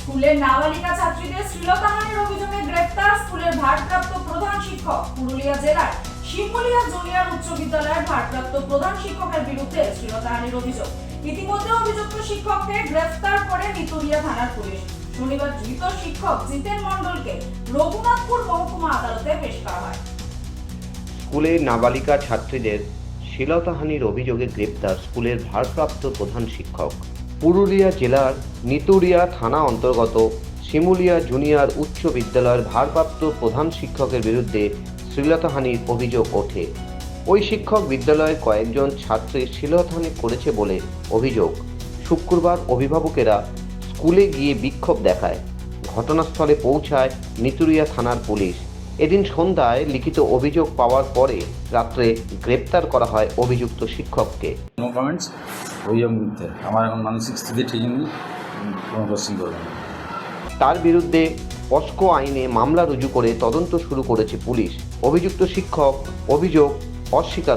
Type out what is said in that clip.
স্কুলের নাবালিকা ছাত্রীদের শ্লীলতাহানির অভিযোগে গ্রেপ্তার স্কুলের ভারপ্রাপ্ত প্রধান শিক্ষক পুরুলিয়া জেলার শিমুলিয়া জুনিয়র উচ্চ বিদ্যালয়ের ভারপ্রাপ্ত প্রধান শিক্ষকের বিরুদ্ধে শ্লীলতাহানির অভিযোগ। ইতিমধ্যে অভিযুক্ত শিক্ষককে গ্রেফতার করে নিতুরিয়া থানার পুলিশ। শনিবার ধৃত শিক্ষক জিতেন মণ্ডলকে রঘুনাথপুর মহকুমা আদালতে পেশ করা হয়। স্কুলে নাবালিকা ছাত্রীদের শ্লীলতাহানির অভিযোগে গ্রেপ্তার স্কুলের ভারপ্রাপ্ত প্রধান শিক্ষক। পুরুলিয়া জেলার নিতুরিয়া থানা অন্তর্গত শিমুলিয়া জুনিয়র উচ্চ বিদ্যালয়ের ভারপ্রাপ্ত প্রধান শিক্ষকের বিরুদ্ধে শ্লীলতাহানির অভিযোগ ওঠে। ওই শিক্ষক বিদ্যালয়ের কয়েকজন ছাত্রী শ্লীলতাহানি করেছে বলে অভিযোগ। শুক্রবার অভিভাবকেরা স্কুলে গিয়ে বিক্ষোভ দেখায়। ঘটনাস্থলে পৌঁছায় নিতুরিয়া থানার পুলিশ। এদিন সন্ধ্যায় লিখিত অভিযোগ পাওয়ার পরে রাত্রে গ্রেপ্তার করা হয় অভিযুক্ত শিক্ষককে। কমেন্টস মিথ্যে আমার এখন মানসিক স্থিতি ঠিক নেই, কোনো কোশ্চিন করবে না। তার বিরুদ্ধে পস্কো আইনে মামলা রুজু করে তদন্ত শুরু করেছে পুলিশ। অভিযুক্ত শিক্ষক অভিযোগ অস্বীকার